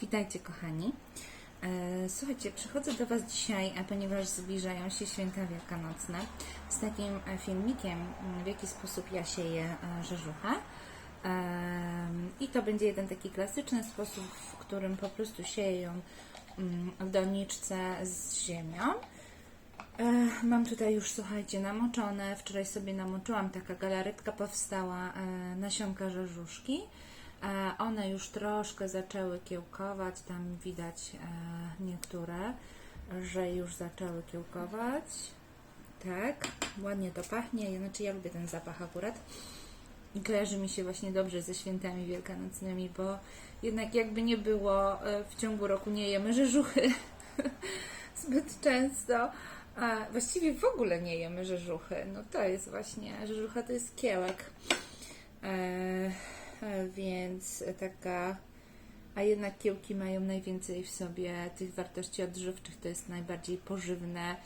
Witajcie kochani. E, Słuchajcie, przychodzę do Was dzisiaj, a ponieważ zbliżają się święta wielkanocne, z takim e, filmikiem, m, w jaki sposób ja sieję e, rzeżuchę. I to będzie jeden taki klasyczny sposób, w którym po prostu sieję ją mm, w doniczce z ziemią. E, Mam tutaj już, słuchajcie, namoczone. Wczoraj sobie namoczyłam, taka galaretka powstała e, nasionka rzeżuszki. E, One już troszkę zaczęły kiełkować, tam widać e, niektóre, że już zaczęły kiełkować. Tak, ładnie to pachnie, znaczy ja lubię ten zapach akurat. I kojarzy mi się właśnie dobrze ze świętami wielkanocnymi, bo jednak jakby nie było, e, w ciągu roku nie jemy zbyt często. A właściwie w ogóle nie jemy. No to jest właśnie, rzeżucha to jest kiełek. E, e, więc taka, a jednak kiełki mają najwięcej w sobie tych wartości odżywczych, to jest najbardziej pożywne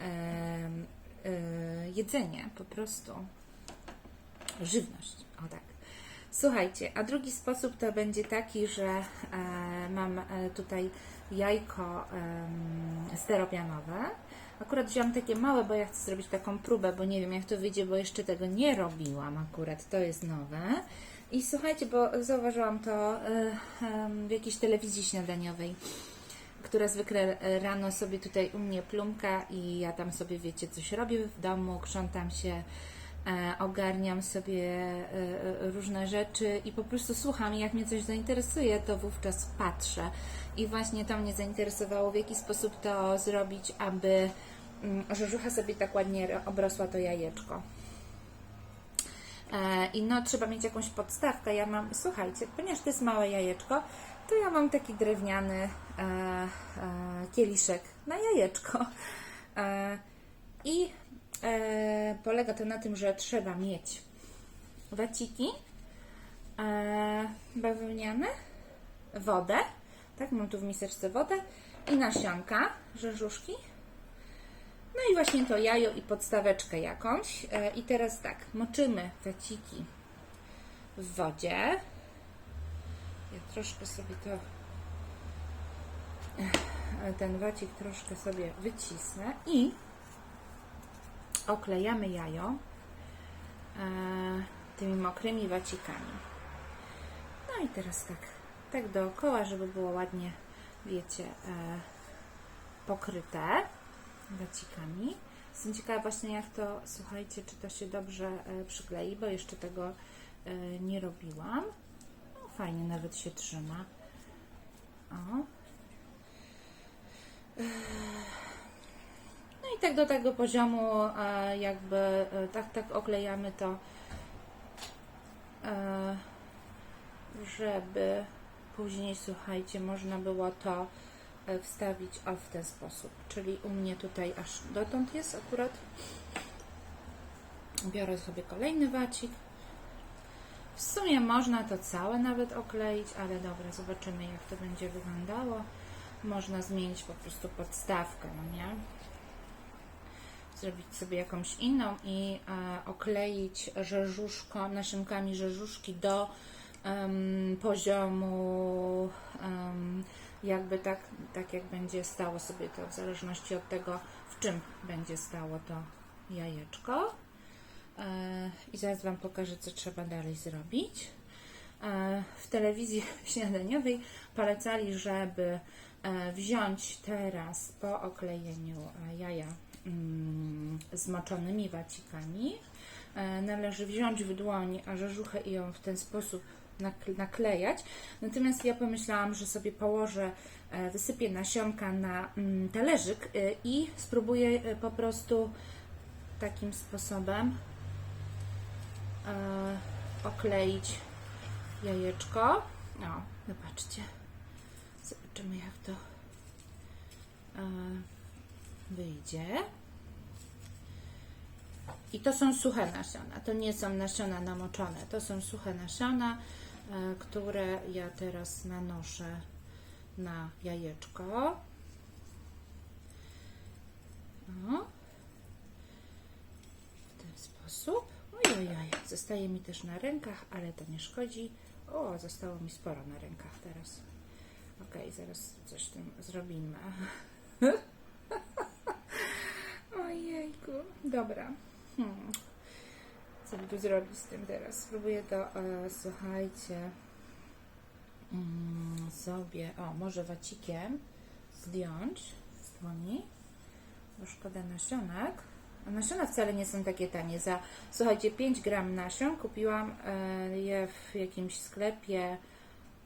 e, e, jedzenie po prostu. Żywność, o tak. Słuchajcie, a drugi sposób to będzie taki, że e, mam e, tutaj jajko steropianowe. Akurat wziąłam takie małe, bo ja chcę zrobić taką próbę, bo nie wiem jak to wyjdzie, bo jeszcze tego nie robiłam akurat, to jest nowe. I słuchajcie, bo zauważyłam to e, w jakiejś telewizji śniadaniowej która zwykle rano sobie tutaj u mnie plumka i ja tam sobie, wiecie, coś robię w domu, krzątam się, e, ogarniam sobie e, różne rzeczy i po prostu słucham i jak mnie coś zainteresuje, to wówczas patrzę. I właśnie to mnie zainteresowało, w jaki sposób to zrobić, aby mm, rzeżucha sobie tak ładnie obrosła to jajeczko. E, I no, trzeba mieć jakąś podstawkę. Ja mam, słuchajcie, ponieważ to jest małe jajeczko, to ja mam taki drewniany e, e, kieliszek na jajeczko. E, I e, polega to na tym, że trzeba mieć waciki e, bawełniane, wodę, tak, mam tu w miseczce wodę i nasionka rzeżuszki. No i właśnie to jajo i podstaweczkę jakąś. E, I teraz tak, moczymy waciki w wodzie. Ja troszkę sobie to e, ten wacik troszkę sobie wycisnę i oklejamy jajo e, tymi mokrymi wacikami. No i teraz tak, tak dookoła, żeby było ładnie, wiecie, pokryte wacikami. Jestem ciekawa właśnie jak to, słuchajcie, czy to się dobrze e, przyklei, bo jeszcze tego e, nie robiłam. No, fajnie nawet się trzyma. O. No i tak do tego poziomu e, jakby tak, tak oklejamy to, żeby później, słuchajcie, można było to wstawić o w ten sposób. Czyli u mnie tutaj aż dotąd jest akurat. Biorę sobie kolejny wacik. W sumie można to całe nawet okleić, ale dobra, zobaczymy jak to będzie wyglądało. Można zmienić po prostu podstawkę, no nie? Zrobić sobie jakąś inną i e, okleić rzeżuszko, naszynkami rzeżuszki do em, poziomu em, jakby tak, tak jak będzie stało sobie to w zależności od tego w czym będzie stało to jajeczko. E, i zaraz Wam pokażę co trzeba dalej zrobić. E, w telewizji śniadaniowej polecali, żeby e, wziąć teraz po oklejeniu e, jaja mm, zmoczonymi wacikami. E, należy wziąć w dłoń rzeżuchę i ją w ten sposób naklejać. Natomiast ja pomyślałam, że sobie położę, e, wysypię nasionka na mm, talerzyk e, i spróbuję e, po prostu takim sposobem okleić jajeczko. O, zobaczcie. Zobaczymy jak to wyjdzie. I to są suche nasiona. To nie są nasiona namoczone. To są suche nasiona, które ja teraz nanoszę na jajeczko. O. W ten sposób. Ojojoj, zostaje mi też na rękach, ale to nie szkodzi. O, zostało mi sporo na rękach teraz. Okej, zaraz coś tym zrobimy. Ojejku, dobra. Hmm. Co by tu zrobić z tym teraz? Spróbuję to, e, słuchajcie, mm, sobie, o, może wacikiem zdjąć z dłoni, bo szkoda nasionek. A nasiona wcale nie są takie tanie. Za, słuchajcie, 5 gram nasion kupiłam e, je w jakimś sklepie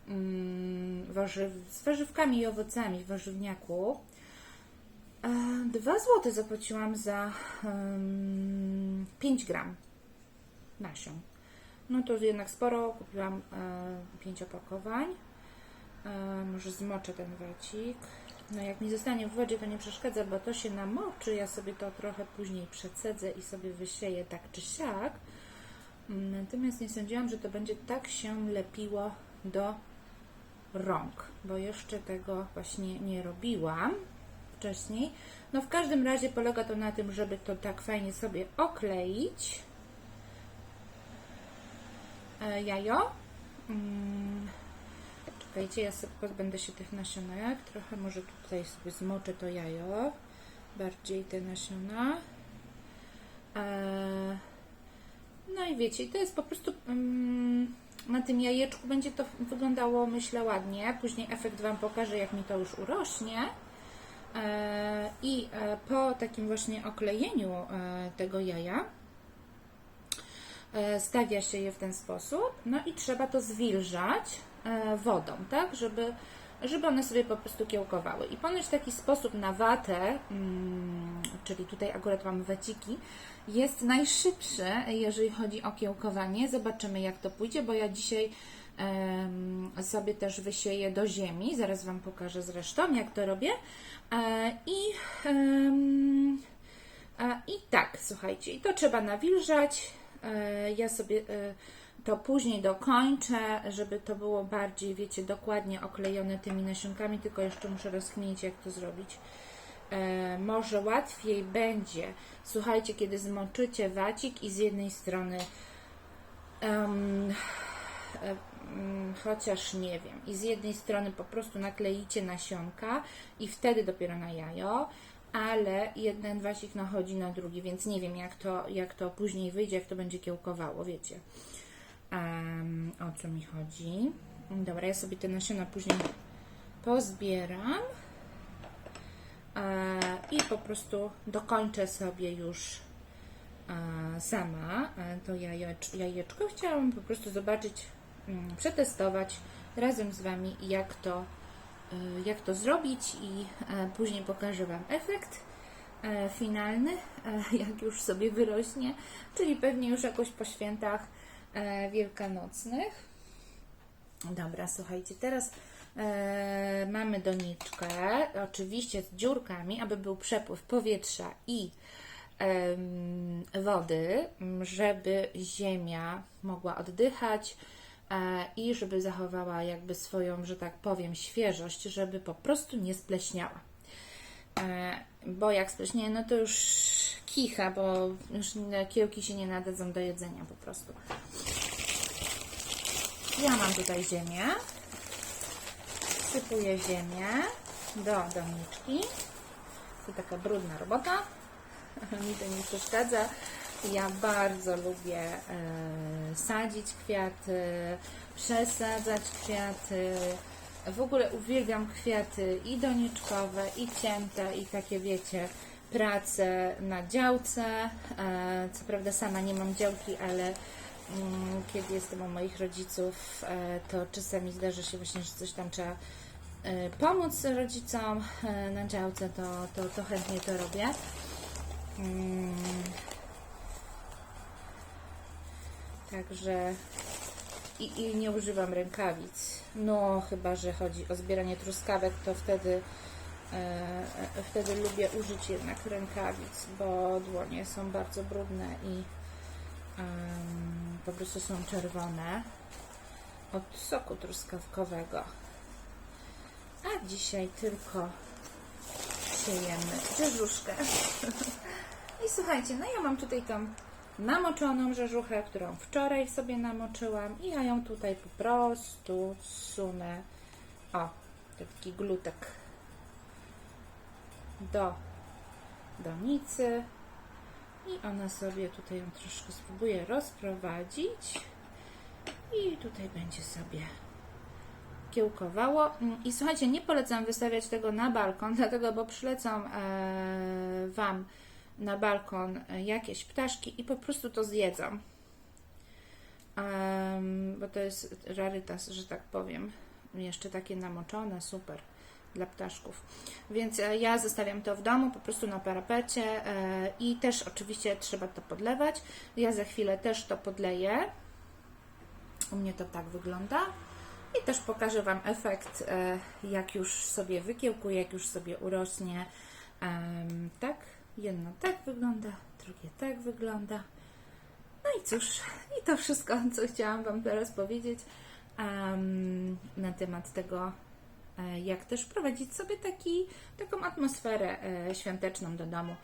mm, warzyw, z warzywkami i owocami w warzywniaku. 2 zł zapłaciłam za em, 5 gram nasion. No to jednak sporo, kupiłam 5 opakowań. E, może zmoczę ten wacik. No jak mi zostanie w wodzie, to nie przeszkadza, bo to się namoczy. Ja sobie to trochę później przecedzę i sobie wysieję tak czy siak. Mm, Natomiast nie sądziłam, że to będzie tak się lepiło do rąk, bo jeszcze tego właśnie nie robiłam wcześniej. No w każdym razie polega to na tym, żeby to tak fajnie sobie okleić. E, jajo. Mm, Czekajcie, ja sobie pozbędę się tych nasionek. Trochę może tutaj sobie zmoczę to jajo. Bardziej te nasiona. E, no i wiecie, to jest po prostu mm, na tym jajeczku będzie to wyglądało, myślę, ładnie. Później efekt Wam pokażę, jak mi to już urośnie. E, I po takim właśnie oklejeniu tego jaja stawia się je w ten sposób, no i trzeba to zwilżać e, wodą, tak, żeby, żeby one sobie po prostu kiełkowały. I ponoć taki sposób na watę, mm, czyli tutaj akurat mamy waciki, jest najszybszy, jeżeli chodzi o kiełkowanie. Zobaczymy, jak to pójdzie, bo ja dzisiaj sobie też wysieję do ziemi. Zaraz Wam pokażę zresztą, jak to robię. E, I, e, I tak, słuchajcie, i to trzeba nawilżać. E, Ja sobie e, to później dokończę, żeby to było bardziej, wiecie, dokładnie oklejone tymi nasionkami, tylko jeszcze muszę rozkminić, jak to zrobić. E, może łatwiej będzie, słuchajcie, kiedy zmoczycie wacik i z jednej strony mm, chociaż nie wiem, i z jednej strony po prostu nakleicie nasionka i wtedy dopiero na jajo, ale jeden wasik nachodzi na drugi, więc nie wiem jak to, jak to później wyjdzie, jak to będzie kiełkowało, wiecie em, o co mi chodzi. Dobra, ja sobie te nasiona później pozbieram e, i po prostu dokończę sobie już e, sama e, to jajecz, jajeczko. Chciałam po prostu zobaczyć, mm, przetestować razem z Wami, jak to, jak to zrobić i e, później pokażę Wam efekt e, finalny, e, jak już sobie wyrośnie, czyli pewnie już jakoś po świętach e, wielkanocnych. Dobra, słuchajcie, teraz e, mamy doniczkę, oczywiście z dziurkami, aby był przepływ powietrza i wody, żeby ziemia mogła oddychać e, i żeby zachowała jakby swoją, że tak powiem, świeżość, żeby po prostu nie spleśniała. E, bo jak spleśnieje, no to już kicha, bo już kiełki się nie nadadzą do jedzenia po prostu. Ja mam tutaj ziemię. Sypuję ziemię do doniczki. To taka brudna robota. Mi to nie przeszkadza. Ja bardzo lubię e, sadzić kwiaty, przesadzać kwiaty. W ogóle uwielbiam kwiaty i doniczkowe, i cięte, i takie wiecie, prace na działce. E, co prawda sama nie mam działki, ale mm, kiedy jestem u moich rodziców, e, to czasami zdarza się właśnie, że coś tam trzeba e, pomóc rodzicom e, na działce, to, to, to chętnie to robię. Mm. Także i, i nie używam rękawic. No, chyba że chodzi o zbieranie truskawek, to wtedy, e, e, wtedy lubię użyć jednak rękawic, bo dłonie są bardzo brudne i po prostu są czerwone od soku truskawkowego. A dzisiaj tylko siejemy rzeżuszkę. I słuchajcie, no ja mam tutaj tą namoczoną rzeżuchę, którą wczoraj sobie namoczyłam i ja ją tutaj po prostu sunę. O, taki glutek. Do donicy. I ona sobie tutaj ją troszkę spróbuje rozprowadzić. I tutaj będzie sobie kiełkowało. Mm, I słuchajcie, nie polecam wystawiać tego na balkon, dlatego, bo przylecą e, Wam na balkon e, jakieś ptaszki i po prostu to zjedzą. Em, bo to jest rarytas, że tak powiem. Jeszcze takie namoczone, super dla ptaszków. Więc e, ja zostawiam to w domu, po prostu na parapecie e, i też oczywiście trzeba to podlewać. Ja za chwilę też to podleję. U mnie to tak wygląda. I też pokażę Wam efekt, jak już sobie wykiełkuje, jak już sobie urośnie. Tak, jedno tak wygląda, drugie tak wygląda. No i cóż, i to wszystko, co chciałam Wam teraz powiedzieć em, na temat tego, e, jak też wprowadzić sobie taki, taką atmosferę e, świąteczną do domu.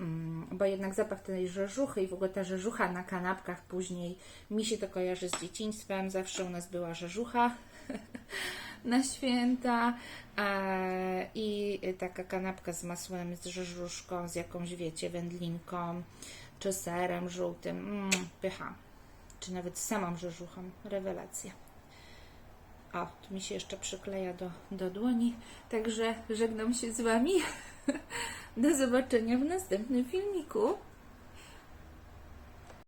Mm, Bo jednak zapach tej rzeżuchy i w ogóle ta rzeżucha na kanapkach później mi się to kojarzy z dzieciństwem. Zawsze u nas była rzeżucha na święta e, i taka kanapka z masłem, z rzeżuszką, z jakąś, wiecie, wędlinką czy serem żółtym. Mm, pycha. Czy nawet samą rzeżuchą. Rewelacja. O, tu mi się jeszcze przykleja do, do dłoni. Także żegnam się z Wami. Do zobaczenia w następnym filmiku.